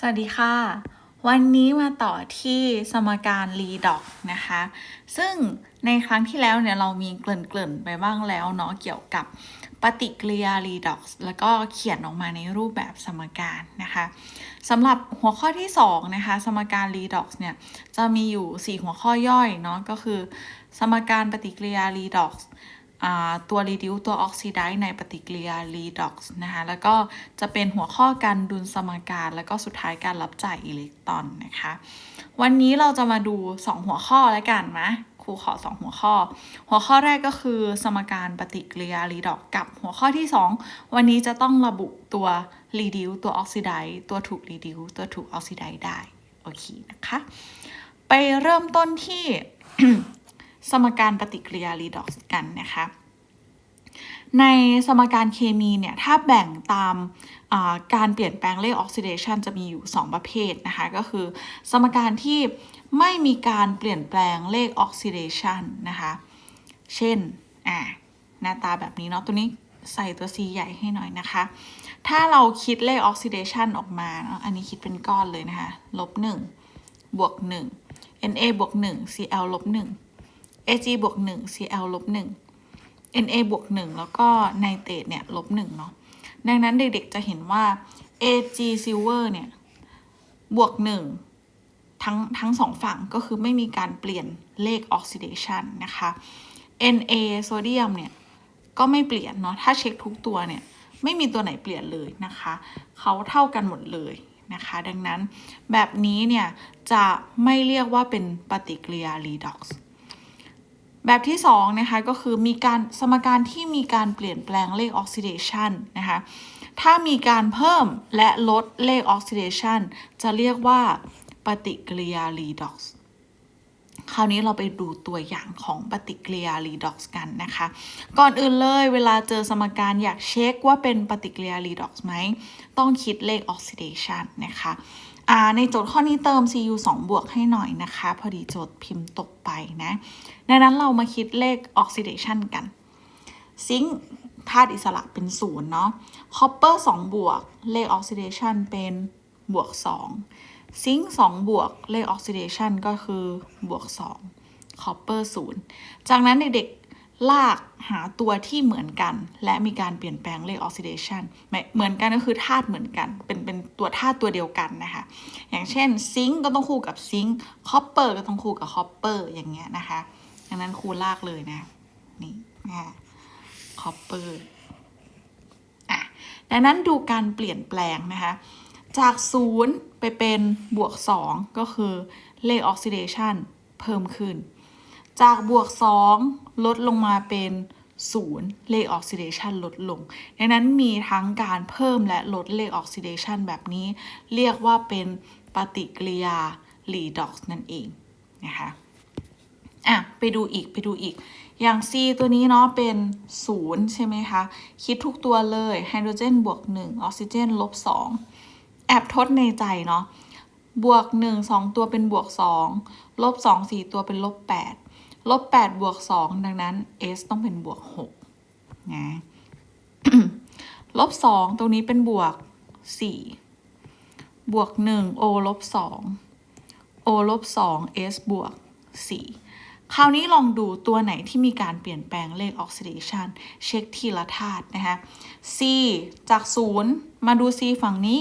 สวัสดีค่ะ วันนี้มาต่อที่สมการ redox นะคะ ซึ่งในครั้งที่แล้วเนี่ยเรามีเกริ่นๆไปบ้างแล้วเนาะเกี่ยวกับปฏิกิริยา redox แล้วก็เขียนออกมาในรูปแบบสมการนะคะสำหรับหัวข้อที่2นะคะสมการ redox เนี่ยจะมีอยู่ 4 หัวข้อย่อยเนาะก็คือ สมการปฏิกิริยา redox อ่า ตัว reduce ตัว oxidize ในปฏิกิริยา redox นะคะแล้วก็จะเป็นหัวข้อการดุลสมการ แล้วก็สุดท้ายการรับจ่ายอิเล็กตรอนนะคะ วันนี้เราจะมาดู 2 หัวข้อแล้วกันนะครูขอ 2 หัวข้อ หัวข้อแรกก็คือสมการปฏิกิริยา redox กับหัวข้อที่ 2 วันนี้จะต้องระบุตัว reduce ตัว oxidize ตัวถูก reduce ตัวถูก oxidize ได้ โอเคนะคะ ไปเริ่มต้นที่ สมการปฏิกิริยา redox กันนะคะในสมการเคมีเนี่ยถ้าแบ่งตามาการเปลี่ยนแปลงเลขออกซิเดชันจะมีอยู่ 2 ประเภทนะคะ ก็คือ สมการที่ไม่มีการเปลี่ยนแปลงเลขออกซิเดชันนะคะ เช่นอ่าหน้าตาแบบนี้เนาะตัวนี้ใส่ตัว C ใหญ่ให้หน่อยนะคะ ถ้าเราคิดเลขออกซิเดชันออกมาเนาะอันนี้คิดเป็นก้อนเลยนะคะลบ1บวก1 Na บวก1 Cl ลบ1 Ag บวก1 Cl ลบ1 Na บวก1แล้วก็ไนเตรตเนี่ยลบ1เนาะดังนั้นเด็กๆจะเห็นว่า Ag silver เนี่ยบวก 1 ทั้งทั้งสองฝั่งก็คือไม่มีการเปลี่ยนเลขออกซิเดชันนะคะ Na โซเดียมเนี่ยก็ไม่เปลี่ยนเนาะถ้าเช็คทุกตัวเนี่ยไม่มีตัวไหนเปลี่ยนเลยนะคะ เขาเท่ากันหมดเลยนะคะ ดังนั้นแบบนี้เนี่ยจะไม่เรียกว่าเป็นปฏิกิริยา redox แบบที่2นะคะก็คือมีการสมการที่มีการเปลี่ยนแปลงเลขออกซิเดชันนะคะถ้ามีการเพิ่มและลดเลขออกซิเดชันจะเรียกว่าปฏิกิริยา redox คราวนี้เราไปดูตัวอย่างของปฏิกิริยา redox กันนะคะ ก่อนอื่นเลยเวลาเจอสมการอยากเช็คว่าเป็นปฏิกิริยา redox ไหม ต้องคิดเลขออกซิเดชันนะคะ ในโจทย์ข้อนี้เติม Cu 2 บวกให้หน่อยนะคะ พอดีโจทย์พิมพ์ตกไปนะดังนั้นเรามาคิดเลขออกซิเดชันกัน ซิงค์ธาตุอิสระเป็นศูนย์เนาะคอปเปอร์2บวก เลขออกซิเดชันเป็นบวก 2 ซิงค์2บวก เลขออกซิเดชันก็คือบวก 2คอปเปอร์0จากนั้นเด็กๆ ลากหาตัวที่เหมือนกัน และมีการเปลี่ยนแปลงเลขออกซิเดชันเหมือนกันก็คือธาตุเหมือนกัน เป็นเป็นตัวธาตุตัวเดียวกันนะคะ อย่างเช่นซิงค์ก็ต้องคู่กับซิงค์คอปเปอร์ก็ต้องคู่กับคอปเปอร์อย่างเงี้ยนะคะดังนั้นครูลากเลยนะนี่อ่าคอปเปอร์อะดังนั้นดูการเปลี่ยนแปลงนะคะจาก 0 ไปเป็นบวก 2 ก็คือเลขออกซิเดชันเพิ่มขึ้น จากบวก 2 ลดลงมาเป็น0เลขออกซิเดชันลดลง ดังนั้นมีทั้งการเพิ่มและลดเลขออกซิเดชันแบบนี้ เรียกว่าเป็นปฏิกิริยา redox นั่นเองนะคะอะไปดูอีกไปดูอีก อย่าง C ตัวนี้เนาะเป็น 0 ใช่ไหมคะ คิดทุกตัวเลยไฮโดรเจนบวก 1 ออกซิเจนลบ 2 แอบทดในใจเนาะบวก 1 2 ตัวเป็นบวก 2 ลบ 2 4 ตัวเป็นลบ 8 ลบ8บวก2ดังนั้น S ต้องเป็นบวก6นะลบ2ตรงนี้เป็นบวก 4 บวก 1 O ลบ2 O ลบ2 S บวก 4 คราวนี้ลองดูตัวไหนที่มีการเปลี่ยนแปลงเลขออกซิเดชันเช็คทีละธาตุนะคะ C จาก 0 มาดู C ฝั่งนี้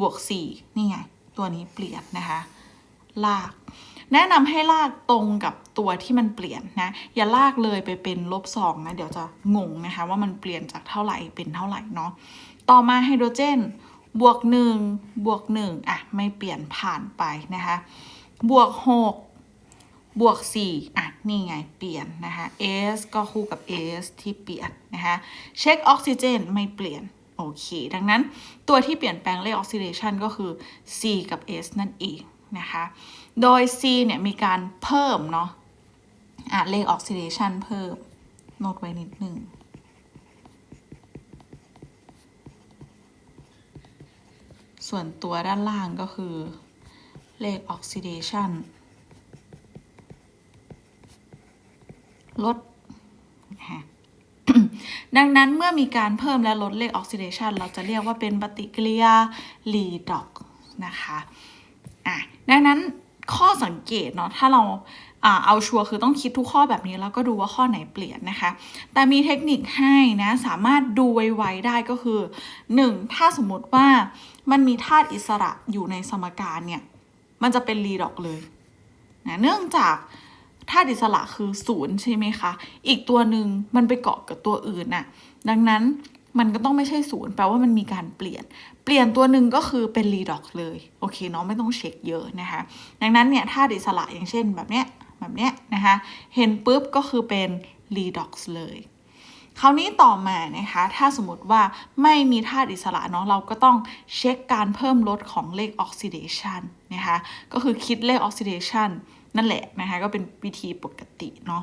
บวก 4 นี่ไง ตัวนี้เปลี่ยนนะคะ ลาก แนะนำให้ลากตรงกับตัวที่มันเปลี่ยนนะอย่าลากเลยไปเป็นลบ2นะเดี๋ยวจะงงนะคะว่ามันเปลี่ยนจากเท่าไหร่เป็นเท่าไหร่เนาะต่อมาไฮโดรเจนบวก1บวก1อะไม่เปลี่ยนผ่านไปนะคะบวก 6 บวก 4 อะ นี่ไงเปลี่ยนนะคะ S ก็คู่กับ S ที่เปลี่ยนนะคะเช็คออกซิเจนไม่เปลี่ยนโอเค ดังนั้นตัวที่เปลี่ยนแปลงเลขออกซิเดชันก็คือ C กับ S นั่นเองนะคะ โดย C เนี่ยมีการเพิ่มเนาะอะเลขออกซิเดชันเพิ่มโน้ตไว้นิดหนึ่งส่วนตัวด้านล่างก็คือ เลขออกซิเดชันลดนะคะดังนั้นเมื่อมีการเพิ่มและลดเลขออกซิเดชันเราจะเรียกว่าเป็นปฏิกิริยา redox นะคะ อะ ดังนั้น ข้อสังเกตเนาะถ้าเราเอาชัวร์คือต้องคิดทุกข้อแบบนี้แล้วก็ดูว่าข้อไหนเปลี่ยนนะคะ แต่มีเทคนิคให้นะสามารถดูไวๆได้ก็คือ 1. ถ้าสมมติว่ามันมีธาตุอิสระอยู่ในสมการเนี่ย มันจะเป็นรีดอกเลยนะเนื่องจากธาตุอิสระคือศูนย์ใช่ไหมคะ อีกตัวหนึ่งมันไปเกาะกับตัวอื่นน่ะ ดังนั้น มันก็ต้องไม่ใช่ศูนย์แปลว่ามันมีการเปลี่ยน เปลี่ยนตัวหนึ่งก็คือเป็นรีดอกเลย โอเคเนาะไม่ต้องเช็คเยอะนะคะดังนั้นเนี่ยธาตุอิสระอย่างเช่นแบบเนี้ยแบบเนี้ยนะคะเห็นปุ๊บก็คือเป็นรีดอกเลยคราวนี้ต่อมานะคะ ถ้าสมมติว่าไม่มีธาตุอิสระเนาะเราก็ต้องเช็คการเพิ่มลดของเลขออกซิเดชันนะคะ ก็คือคิดเลขออกซิเดชัน นั่นแหละนะคะก็เป็นวิธีปกติเนาะ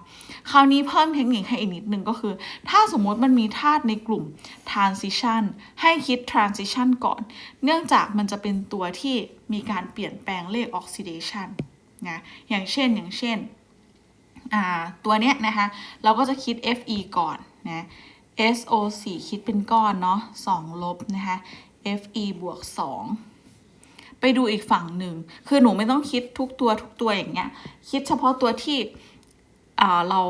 คราวนี้เพิ่มเทคนิคให้อีกนิดนึงก็คือ ถ้าสมมติมันมีธาตุในกลุ่ม transition ให้คิด transition ก่อน เนื่องจากมันจะเป็นตัวที่มีการเปลี่ยนแปลงเลข oxidation นะอย่างเช่นอย่างเช่นตัวเนี้ยนะคะเราก็จะคิด Fe ก่อนนะ SO4 คิดเป็นก้อนเนาะ2ลบนะคะ Fe บวก 2 ไปดูอีกฝั่งหนึ่ง คือหนูไม่ต้องคิดทุกตัวทุกตัวอย่างเงี้ย คิดเฉพาะตัวที่อ่าเรา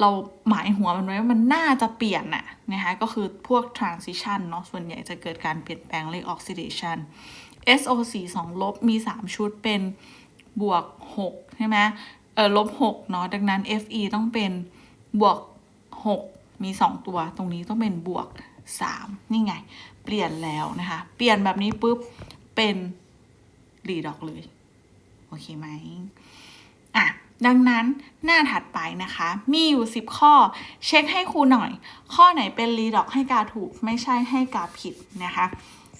เราหมายหัวมันไว้ว่ามันน่าจะเปลี่ยนน่ะนะคะก็คือพวก transition เนาะส่วนใหญ่จะเกิดการเปลี่ยนแปลงเลข oxidation SO4 2ลบมี 3 ชุดเป็นบวก 6 ใช่ไหมเออลบ6เนาะดังนั้น Fe ต้องเป็นบวก 6 มี 2 ตัว ตรงนี้ต้องเป็นบวก 3 นี่ไง เปลี่ยนแล้วนะคะ เปลี่ยนแบบนี้ปุ๊บ เป็นรีดอกเลย โอเคไหมอะดังนั้นหน้าถัดไปนะคะ มีอยู่ 10 ข้อ เช็คให้ครูหน่อย ข้อไหนเป็นรีดอกให้กาถูก ไม่ใช่ให้กาผิดนะคะ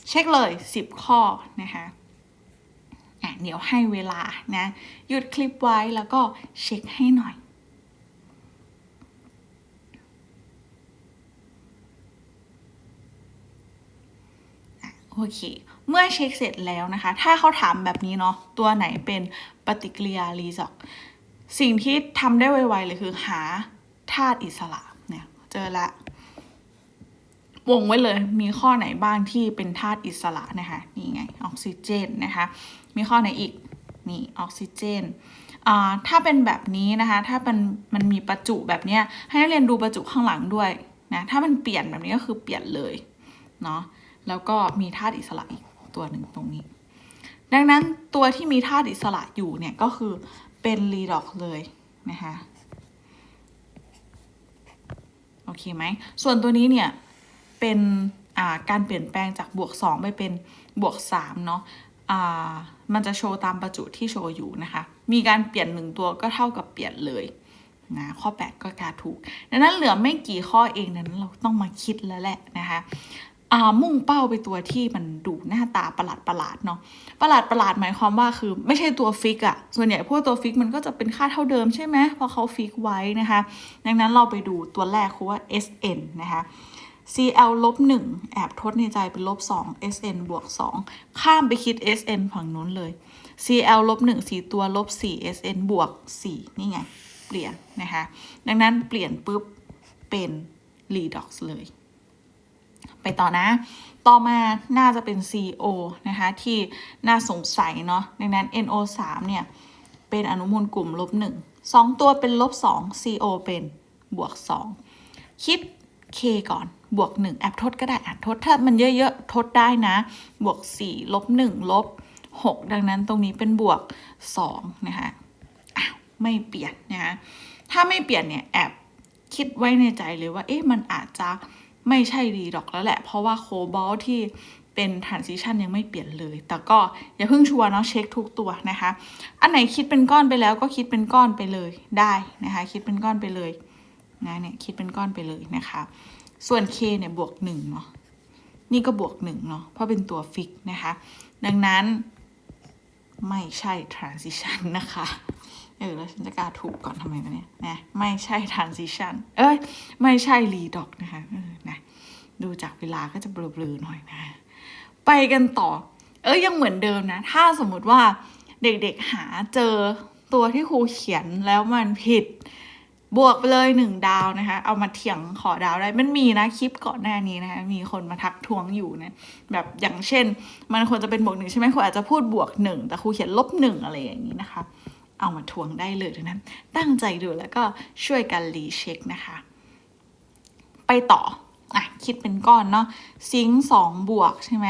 เช็คเลย 10 ข้อนะคะอะเดี๋ยวให้เวลานะ หยุดคลิปไว้แล้วก็เช็คให้หน่อย โอเค เมื่อเช็คเสร็จแล้วนะคะ ถ้าเขาถามแบบนี้เนาะ ตัวไหนเป็นปฏิกิริยารีดอก สิ่งที่ทำได้ไวๆเลยคือหาธาตุอิสระเนี่ย เจอละวงไว้เลยมีข้อไหนบ้างที่เป็นธาตุอิสระนะคะนี่ไงออกซิเจนนะคะ มีข้อไหนอีกนี่ออกซิเจนอ่าถ้าเป็นแบบนี้นะคะ ถ้ามันมันมีประจุแบบเนี้ยให้นักเรียนดูประจุข้างหลังด้วยนะถ้ามันเปลี่ยนแบบนี้ก็คือเปลี่ยนเลยเนาะ แล้วก็มีธาตุอิสระอีกตัวหนึ่งตรงนี้ ดังนั้นตัวที่มีธาตุอิสระอยู่เนี่ยก็คือเป็นรีดอกเลยนะคะโอเคไหม ส่วนตัวนี้เนี่ยเป็นการเปลี่ยนแปลงจากบวก 2 ไปเป็นบวก3เนาะมันจะโชว์ตามประจุที่โชว์อยู่นะคะ มีการเปลี่ยนหนึ่งตัวก็เท่ากับเปลี่ยนเลยนะข้อ 8 ก็กาถูก ดังนั้นเหลือไม่กี่ข้อเองนั้นเราต้องมาคิดแล้วแหละนะคะ มุ่งเป้าไปตัวที่มันดูหน้าตาประหลาดประหลาดๆเนาะประหลาดประหลาดหมายความว่าคือไม่ใช่ตัวฟิกอะส่วนใหญ่พวกตัวฟิกมันก็จะเป็นค่าเท่าเดิมใช่ไหมเพราะเขาฟิกไว้นะคะ ดังนั้นเราไปดูตัวแรกคือว่า SN นะคะ CL ลบ1แอบทดในใจเป็นลบ2 SN บวก 2 ข้ามไปคิด SN ฝั่งนู้นเลย CL ลบ1 4 ตัวลบ4 SN บวก 4 นี่ไง เปลี่ยนนะคะ ดังนั้นเปลี่ยนปุ๊บเป็น redox เลย ไปต่อนะ ต่อมาน่าจะเป็น CO นะคะ ที่น่าสงสัยเนาะดังนั้น NO3 เนี่ย เป็นอนุมูลกลุ่มลบ1 2ตัวเป็นลบ2 CO เป็นบวก2คิด K ก่อนบวก1แอบทดก็ได้แอบทดถ้ามันเยอะๆ ทดได้นะ บวก 4 ลบ 1 ลบ 6 ดังนั้นตรงนี้เป็นบวก 2 นะคะอ้าวไม่เปลี่ยนนะคะถ้าไม่เปลี่ยนเนี่ย แอบคิดไว้ในใจเลยว่า เอ๊ะ มันอาจจะ ไม่ใช่รีดอกแล้วแหละ เพราะว่าโคบอลที่เป็น transition ยังไม่เปลี่ยนเลย แต่ก็อย่าเพิ่งชัวร์เนาะเช็คทุกตัวนะคะ อันไหนคิดเป็นก้อนไปแล้วก็คิดเป็นก้อนไปเลยได้นะคะ คิดเป็นก้อนไปเลยนะเนี่ยคิดเป็นก้อนไปเลยนะคะ ส่วน k เนี่ยบวกหนึ่งเนาะ นี่ก็บวกหนึ่งเนาะ เพราะเป็นตัวฟิกนะคะ ดังนั้นไม่ใช่ transition นะคะ เออ แล้วฉันจะกาถูกก่อนทำไมวะเนี่ยนะไม่ใช่ transition เอ้ย ไม่ใช่ redox นะคะเออนะดูจากเวลาก็จะเบลอๆหน่อยนะ ไปกันต่อ เอ้ยยังเหมือนเดิมนะ ถ้าสมมุติว่าเด็กๆหาเจอตัวที่ครูเขียนแล้วมันผิด บวกไปเลยหนึ่งดาวนะคะ เอามาเถียงขอดาวได้ มันมีนะคลิปก่อนหน้านี้นะคะ มีคนมาทักท้วงอยู่นะ แบบอย่างเช่น มันควรจะเป็นบวกหนึ่งใช่ไหมครูอาจจะพูดบวกหนึ่งแต่ครูเขียนลบหนึ่งอะไรอย่างนี้นะคะ เอามาทวงได้เลยดังนั้น ตั้งใจดูแล้วก็ช่วยกันรีเช็คนะคะ ไปต่ออะคิดเป็นก้อนเนาะซิงสองบวกใช่ไหม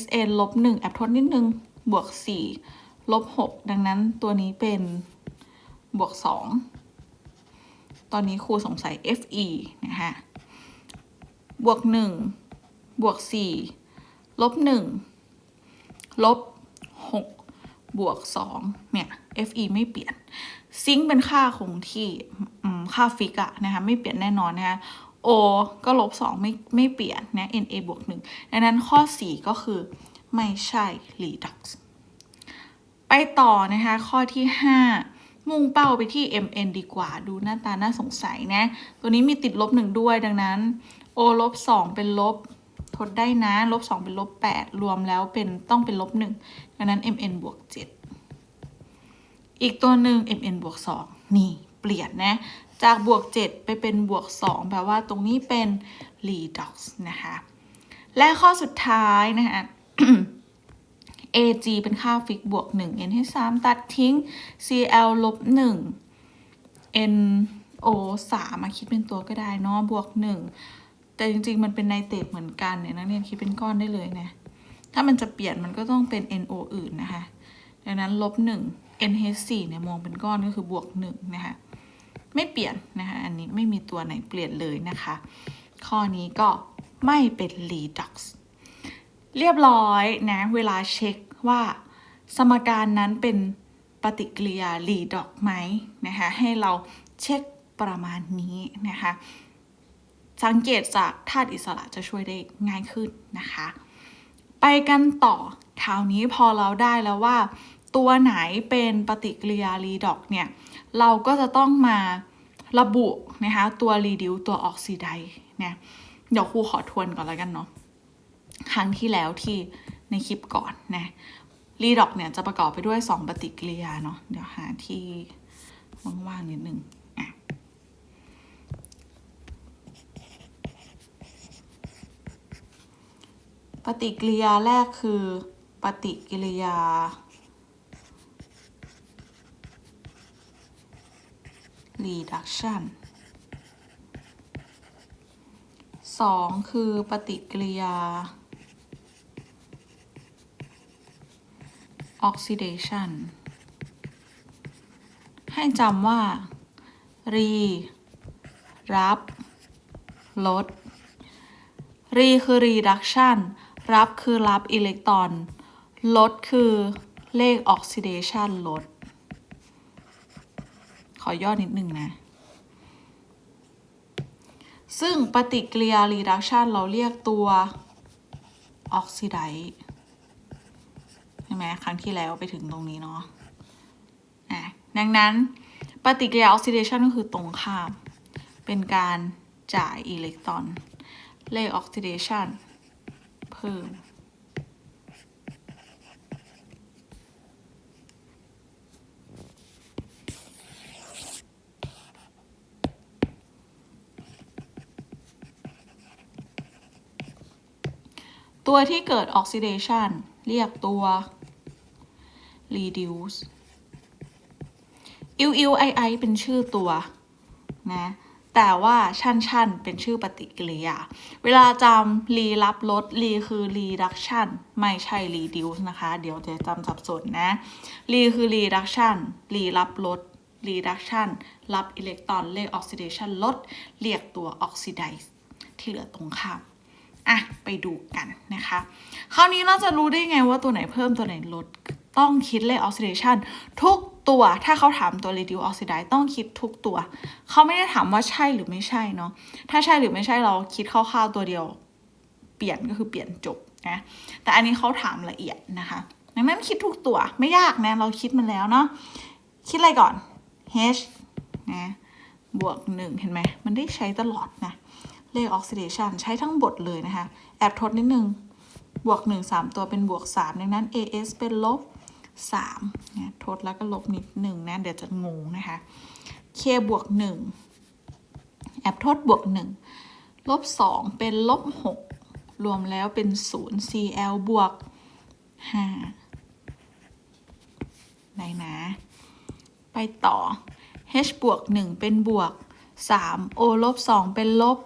SN ลบหนึ่งแอบทดนิดนึง บวกสี่ลบหกดังนั้นตัวนี้เป็นบวกสองตอนนี้ครูสงสัย FE นะคะบวกหนึ่งบวกสี่ลบหนึ่งลบหกบวกสองเนี่ย FE ไม่เปลี่ยน ซิงเป็นค่าคงที่ค่าฟิกอะนะคะไม่เปลี่ยนแน่นอนนะคะ O ก็ลบสองไม่ไม่เปลี่ยนนะ NA บวกหนึ่งดังนั้นข้อ 4 ก็คือไม่ใช่ redox ไปต่อนะคะ ข้อที่ 5 มุ่งเป้าไปที่ MN ดีกว่าดูหน้าตาน่าสงสัยนะ ตัวนี้มีติดลบหนึ่งด้วยดังนั้น O ลบ2เป็นลบทดได้นะลบ2เป็นลบ8รวมแล้วเป็นต้องเป็นลบ1ดังนั้น MN บวก7 อีกตัวหนึ่ง MN บวก2นี่เปลี่ยนนะ จากบวก 7 ไปเป็นบวก 2 แปลว่าตรงนี้เป็น redox นะคะ และข้อสุดท้ายนะคะ AG เป็นค่าฟิกบวก 1 N ให้ 3 ตัดทิ้ง CL ลบ 1 NO 3มาคิดเป็นตัวก็ได้เนาะบวก 1 แต่จริงๆ มันเป็นไนเตรตเหมือนกันเนี่ยนักเรียนคิดเป็นก้อนได้เลยนะ ถ้ามันจะเปลี่ยนมันก็ต้องเป็น NO อื่นนะคะ ดังนั้นลบ 1 NH4 เนี่ยมองเป็นก้อนก็คือบวก1นะคะไม่เปลี่ยนนะคะอันนี้ไม่มีตัวไหนเปลี่ยนเลยนะคะ ข้อนี้ก็ไม่เป็น redox เรียบร้อยนะเวลาเช็คว่าสมการนั้นเป็นปฏิกิริยา redox ไหมนะคะให้เราเช็คประมาณนี้นะคะสังเกตจากธาตุอิสระจะช่วยได้ง่ายขึ้นนะคะ ไปกันต่อคราวนี้พอเราได้แล้วว่า ตัวไหนเป็นปฏิกิริยา redox เนี่ย เราก็จะต้องมาระบุนะคะตัว reduce ตัว oxidize เนี่ยเดี๋ยวครูขอทวนก่อนแล้วกันเนาะครั้งที่แล้วที่ในคลิปก่อนนะ redox เนี่ยจะประกอบไปด้วย 2 ปฏิกิริยาเนาะเดี๋ยวหาที่ว่างๆนิดนึงปฏิกิริยาแรกคือปฏิกิริยา reduction สองคือปฏิกิริยา oxidation ให้จำว่า re รับ ลด re คือ reduction รับคือรับอิเล็กตรอน ลดคือเลข oxidation ลด ขอย่อนิดนึงนะ ซึ่งปฏิกิริยา reduction เราเรียกตัว oxidize ใช่ไหมครั้งที่แล้วไปถึงตรงนี้เนาะอะดังนั้นปฏิกิริยา oxidation ก็คือตรงข้าม เป็นการจ่ายอิเล็กตรอนเลข oxidation เพิ่ม ตัวที่เกิด oxidation เรียกตัว reduce อิวอิวไอไอเป็นชื่อตัวนะแต่ว่าชันชันเป็นชื่อปฏิกิริยา เวลาจำรีรับลดรีคือ reduction ไม่ใช่ reduce นะคะ เดี๋ยวจะจำสับสนนะรีคือ reduction รีรับลด reduction รับอิเล็กตรอนเลข oxidation ลดเรียกตัว oxidize ที่เหลือตรงข้าม อะไปดูกันนะคะ คราวนี้เราจะรู้ได้ไงว่าตัวไหนเพิ่มตัวไหนลดต้องคิดเลข oxidation ทุกตัวถ้าเขาถามตัว reduce oxidize ต้องคิดทุกตัว เขาไม่ได้ถามว่าใช่หรือไม่ใช่เนาะถ้าใช่หรือไม่ใช่เราคิดคร่าวๆตัวเดียว เปลี่ยนก็คือเปลี่ยนจบนะแต่อันนี้เขาถามละเอียดนะคะดังนั้นคิดทุกตัวไม่ยากนะเราคิดมันแล้วเนาะคิดอะไรก่อน h นะบวกหนึ่งเห็นไหมมันได้ใช้ตลอดนะ เลข oxidation ใช้ทั้งบทเลยนะคะ แอบทดนิดนึง บวก 1 3 ตัวเป็นบวก 3 ดังนั้น AS เป็นลบ3นะทดแล้วก็ลบนิดหนึ่งนะ เดี๋ยวจะงงนะคะ k บวกหนึ่งแอบทดบวกหนึ่งลบสองเป็นลบหกรวมแล้วเป็นศูนย์ cl บวกห้าได้นะ ไปต่อ h บวกหนึ่งเป็นบวกสาม o ลบสองเป็นลบ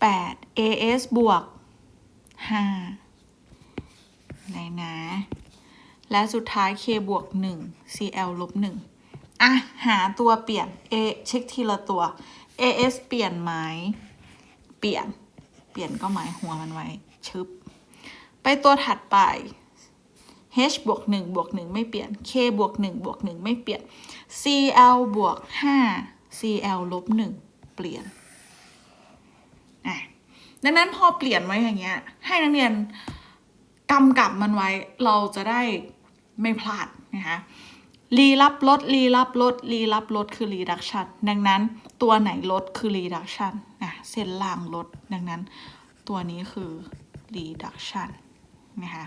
แปด as บวกห้าได้นะ และสุดท้าย k บวกหนึ่ง cl ลบหนึ่งอะ หาตัวเปลี่ยน a เช็คทีละตัว as เปลี่ยนไหม เปลี่ยน เปลี่ยนก็หมายหัวมันไว้ ชึบ ไปตัวถัดไป h บวก1บวก1ไม่เปลี่ยน k บวก1บวก1ไม่เปลี่ยน cl บวก5 cl ลบ1เปลี่ยน ดังนั้นพอเปลี่ยนไว้อย่างเงี้ย ให้นักเรียนกำกับมันไว้เราจะได้ไม่พลาดนะคะรีรับลดรีรับลดรีรับลดคือ reduction ดังนั้นตัวไหนลดคือ reduction นะเส้นล่างลด ดังนั้นตัวนี้คือ reduction นะคะ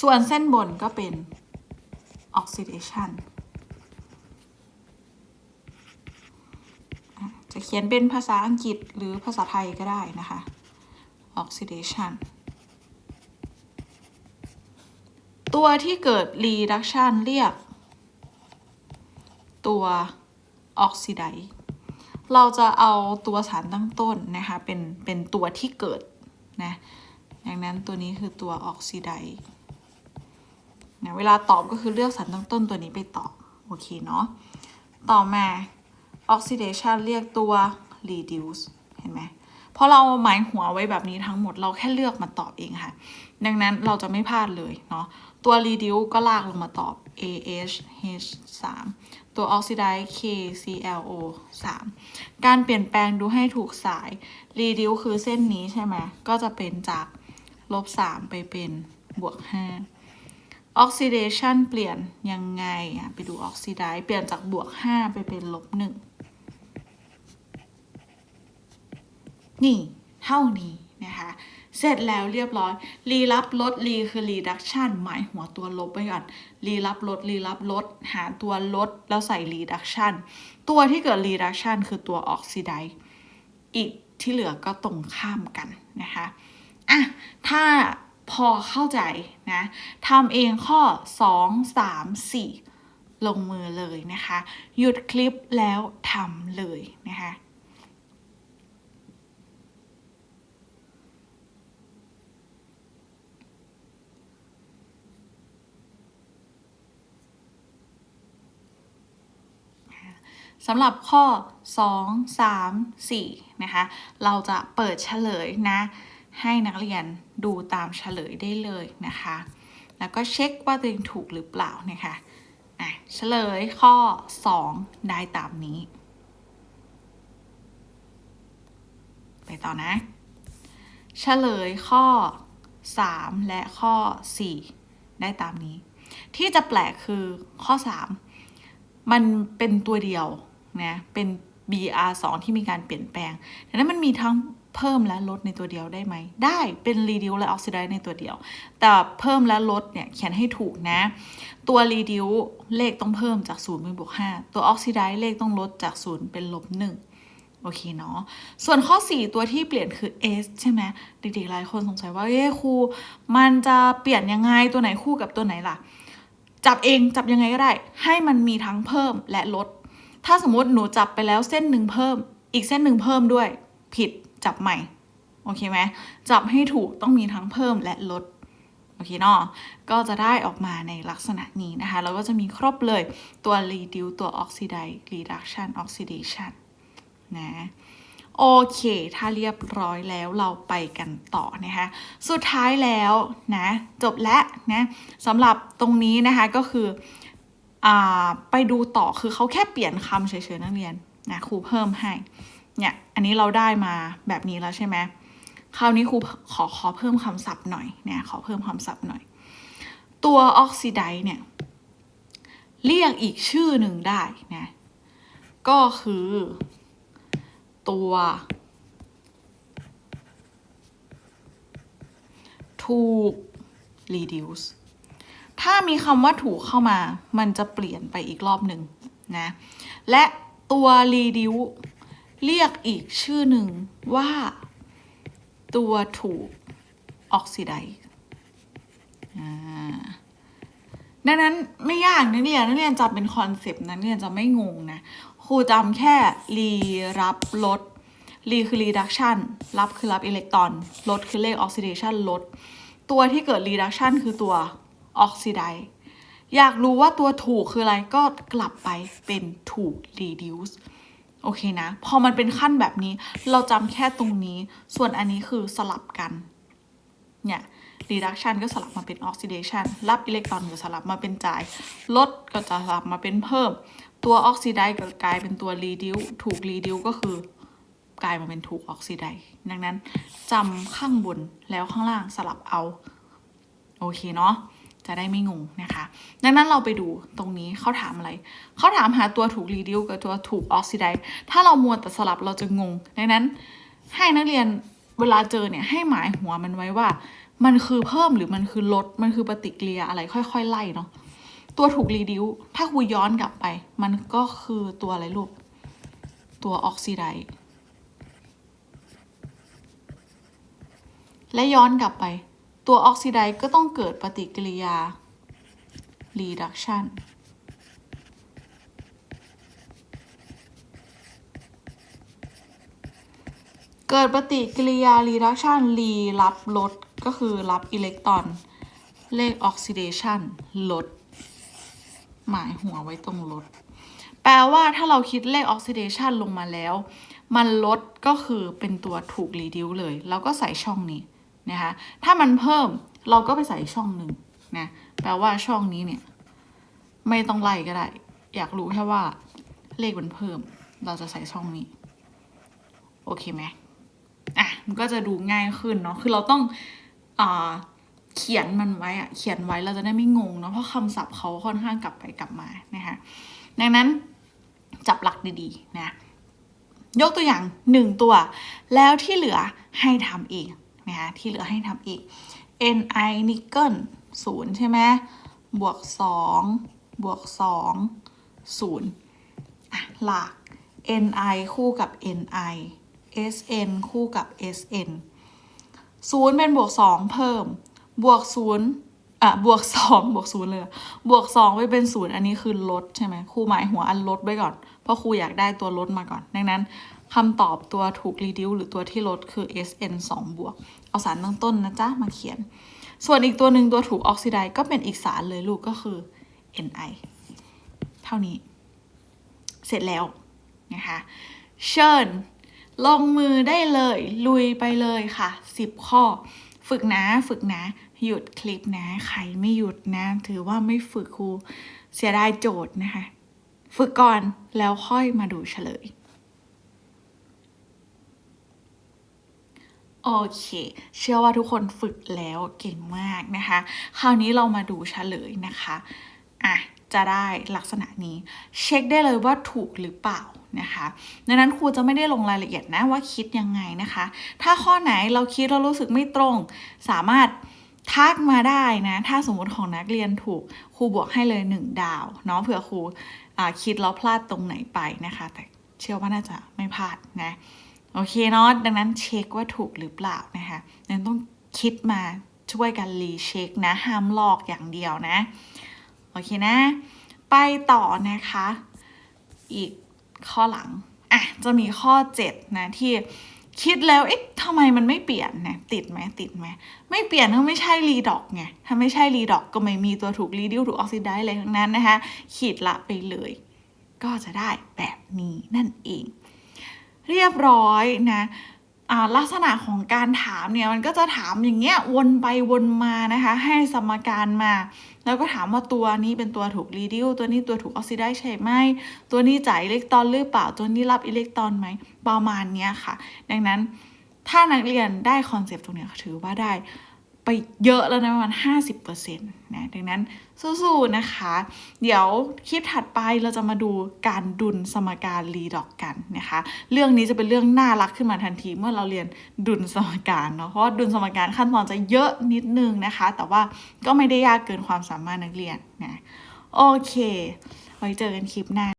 ส่วนเส้นบนก็เป็น oxidation อะจะเขียนเป็นภาษาอังกฤษหรือภาษาไทยก็ได้นะคะ oxidation ตัวที่เกิด reduction เรียก ตัว oxidize เราจะเอาตัวสารตั้งต้นนะคะ เป็น เป็นตัวที่เกิดนะดังนั้นตัวนี้คือตัว oxidize นะเวลาตอบก็คือเลือกสารตั้งต้นตัวนี้ไปตอบ โอเคเนาะ ต่อมา oxidation เรียกตัว reduce เห็นไหมเพราะเราหมายหัวไว้แบบนี้ทั้งหมดเราแค่เลือกมาตอบเองค่ะ ดังนั้นเราจะไม่พลาดเลยเนาะ ตัว reduce ก็ลากลงมาตอบ AH H 3ตัว oxidize KClO 3การเปลี่ยนแปลงดูให้ถูกสาย reduce คือเส้นนี้ใช่ไหม ก็จะเป็นจากลบ3ไปเป็นบวก5 oxidation เปลี่ยนยังไงอะไปดู oxidize เปลี่ยนจากบวก 5 ไปเป็นลบ 1 นี่ เท่านี้นะคะ เสร็จแล้วเรียบร้อย รีรับลดรีคือ reduction หมายหัวตัวลบไปก่อน รีรับลดรีรับลดหาตัวลดแล้วใส่ reduction ตัวที่เกิด reduction คือตัว oxidize อีกที่เหลือก็ตรงข้ามกันนะคะ อะ ถ้า พอเข้าใจนะทำเองข้อ 2 3 4 ลงมือเลยนะคะ หยุดคลิปแล้วทำเลยนะคะสำหรับข้อ 2 3 4 นะคะ เราจะเปิดเฉลยนะ ให้นักเรียนดูตามเฉลยได้เลยนะคะ แล้วก็เช็คว่าตัวเองถูกหรือเปล่านะคะอะเฉลยข้อ 2 ได้ตามนี้ ไปต่อนะเฉลยข้อ 3 และข้อ 4 ได้ตามนี้ ที่จะแปลกคือข้อ 3 มันเป็นตัวเดียวนะเป็น BR2 ที่มีการเปลี่ยนแปลงดังนั้นมันมีทั้ง เพิ่มและลดในตัวเดียวได้ไหม ได้เป็น reduce และ oxidize ในตัวเดียว แต่เพิ่มและลดเนี่ยเขียนให้ถูกนะ ตัว reduce เลขต้องเพิ่มจาก0เป็นบวก5ตัว oxidize เลขต้องลดจาก 0 เป็นลบ1โอเคเนาะ ส่วนข้อ 4 ตัวที่เปลี่ยนคือ s ใช่ไหมเด็กๆหลายคนสงสัยว่า เอ๊ะครู มันจะเปลี่ยนยังไง ตัวไหนคู่กับตัวไหนล่ะ จับเองจับยังไงก็ได้ ให้มันมีทั้งเพิ่มและลด ถ้าสมมติหนูจับไปแล้วเส้นหนึ่งเพิ่ม อีกเส้นหนึ่งเพิ่มด้วย ผิด จับใหม่ โอเคไหมจับให้ถูกต้องมีทั้งเพิ่มและลดโอเคเนาะก็จะได้ออกมาในลักษณะนี้นะคะ แล้วก็จะมีครบเลยตัว reduce ตัว oxidize reduction oxidation นะโอเค ถ้าเรียบร้อยแล้วเราไปกันต่อนะคะ สุดท้ายแล้วนะ จบแล้วนะสำหรับตรงนี้นะคะก็คืออไปดูต่อคือเขาแค่เปลี่ยนคำเฉยๆนักเรียนนะครูเพิ่มให้ เนี่ยอันนี้เราได้มาแบบนี้แล้วใช่ไหมคราวนี้ครูขอขอเพิ่มคำศัพท์หน่อยเนี่ยขอเพิ่มคำศัพท์หน่อย ตัวออกซิไดเนี่ยเรียกอีกชื่อหนึ่งได้นะก็คือ ตัวถูก reduce ถ้ามีคำว่าถูกเข้ามา มันจะเปลี่ยนไปอีกรอบหนึ่งนะ และตัว reduce เรียกอีกชื่อหนึ่งว่า ตัวถูกออกซิไดดังนั้นไม่ยากนักเรียนนักเรียนจำเป็นคอนเซปต์นั้นนักเรียนจะไม่งงนะ ครูจำแค่รีรับลดรีคือ reduction รับคือรับอิเล็กตรอนลดคือเลข oxidation ลด ตัวที่เกิด reduction คือตัว oxidize อยากรู้ว่าตัวถูกคืออะไรก็กลับไปเป็นถูก reduce โอเคนะ พอมันเป็นขั้นแบบนี้ เราจำแค่ตรงนี้ ส่วนอันนี้คือสลับกัน เนี่ย reduction ก็สลับมาเป็น oxidation รับอิเล็กตรอนก็สลับมาเป็นจ่าย ลดก็จะสลับมาเป็นเพิ่ม ตัว oxidize ก็กลายเป็นตัว reduce ถูก reduce ก็คือกลายมาเป็นถูก oxidize ดังนั้นจำข้างบนแล้วข้างล่างสลับเอา โอเคเนาะ จะได้ไม่งงนะคะ ดังนั้นเราไปดูตรงนี้เขาถามอะไร เขาถามหาตัวถูก reduce กับตัวถูก oxidize ถ้าเรามัวแต่สลับเราจะงง ดังนั้นให้นักเรียนเวลาเจอเนี่ยให้หมายหัวมันไว้ว่า มันคือเพิ่มหรือมันคือลด มันคือปฏิกิริยาอะไรค่อยๆไล่เนาะ ตัวถูก reduce ถ้าคุยย้อนกลับไป มันก็คือตัวอะไรลูก ตัว oxidize และย้อนกลับไป ตัวออกซิไดซ์ก็ต้องเกิดปฏิกิริยา reduction เกิดปฏิกิริยา reduction รีรับลดก็คือรับอิเล็กตรอน เลข oxidation ลด หมายหัวไว้ตรงลด แปลว่าถ้าเราคิดเลข oxidation ลงมาแล้ว มันลดก็คือเป็นตัวถูก reduce เลย แล้วก็ใส่ช่องนี้ นะคะถ้ามันเพิ่มเราก็ไปใส่ช่องหนึ่งนะแปลว่าช่องนี้เนี่ย ไม่ต้องไล่ก็ได้ อยากรู้แค่ว่าเลขมันเพิ่ม เราจะใส่ช่องนี้ โอเคไหมอะมันก็จะดูง่ายขึ้นเนาะคือเราต้องอ่าเขียนมันไว้อะเขียนไว้เราจะได้ไม่งงเนาะเพราะคำศัพท์เขาค่อนข้างกลับไปกลับมานะคะดังนั้นจับหลักดีๆนะยกตัวอย่างหนึ่งตัว แล้วที่เหลือให้ทำเอง นะคะที่เหลือให้ทำเอง ni นิกเกิลศูนย์ใช่ไหมบวกสองบวกสองศูนย์หลัก ni คู่กับ ni sn คู่กับ sn ศูนย์เป็นบวกสองเพิ่ม บวกศูนย์อะบวกสองบวกศูนย์เลย บวกสองไปเป็นศูนย์อันนี้คือลดใช่ไหมครูหมายหัวอันลดไว้ก่อน เพราะครูอยากได้ตัวลดมาก่อน ดังนั้น คำตอบตัวถูก reduce หรือตัวที่ลดคือ sn 2 บวก เอาสารตั้งต้นนะจ๊ะ มาเขียน ส่วนอีกตัวหนึ่งตัวถูกออกซิไดก็เป็นอีกสารเลยลูกก็คือ ni เท่านี้ เสร็จแล้วนะคะ เชิญ ลงมือได้เลย ลุยไปเลยค่ะ 10 ข้อ ฝึกนะฝึกนะ หยุดคลิปนะ ใครไม่หยุดนะ ถือว่าไม่ฝึกครูเสียดายโจทย์นะคะ ฝึกก่อนแล้วค่อยมาดูเฉลย โอเค เชื่อว่าทุกคนฝึกแล้วเก่งมากนะคะ คราวนี้เรามาดูเฉลยนะคะ อะ จะได้ลักษณะนี้ เช็คได้เลยว่าถูกหรือเปล่านะคะดังนั้นครูจะไม่ได้ลงรายละเอียดนะว่าคิดยังไงนะคะ ถ้าข้อไหนเราคิดเรารู้สึกไม่ตรง สามารถทักมาได้นะ ถ้าสมมติของนักเรียนถูกครูบวกให้เลยหนึ่งดาวเนาะเผื่อครูคิดแล้วพลาดตรงไหนไปนะคะ แต่เชื่อว่าน่าจะไม่พลาดนะ โอเคเนาะดังนั้นเช็คว่าถูกหรือเปล่านะคะดังนั้นต้องคิดมาช่วยกันรีเช็คนะ ห้ามลอกอย่างเดียวนะ โอเคนะ ไปต่อนะคะ อีกข้อหลัง อะ จะมีข้อ 7 นะ ที่คิดแล้วเอ๊ะทำไมมันไม่เปลี่ยนนะติดไหมติดไหมไม่เปลี่ยนถ้าไม่ใช่รีดอกไงถ้าไม่ใช่รีดอกก็ไม่มีตัวถูกรีดิวถูกออกซิไดซ์อะไรทั้งนั้นนะคะ ขีดละไปเลย ก็จะได้แบบนี้นั่นเอง เรียบร้อยนะลักษณะของการถามเนี่ยมันก็จะถามอย่างเงี้ยวนไปวนมานะคะ ให้สมการมา แล้วก็ถามว่าตัวนี้เป็นตัวถูกรีดิวตัวนี้ตัวถูกออกซิไดซ์ใช่ไหมตัวนี้จ่ายอิเล็กตรอนหรือเปล่าตัวนี้รับอิเล็กตรอนไหมประมาณเนี้ยค่ะ ดังนั้นถ้านักเรียนได้คอนเซปต์ตรงเนี้ยถือว่าได้ ไปเยอะแล้วนะประมาณ50%นะดังนั้นสู้ๆนะคะ เดี๋ยวคลิปถัดไปเราจะมาดูการดุลสมการรีดอกกันนะคะ เรื่องนี้จะเป็นเรื่องน่ารักขึ้นมาทันทีเมื่อเราเรียนดุลสมการเนาะเพราะว่าดุลสมการขั้นตอนจะเยอะนิดนึงนะคะ แต่ว่าก็ไม่ได้ยากเกินความสามารถนักเรียนนะโอเค ไว้เจอกันคลิปหน้า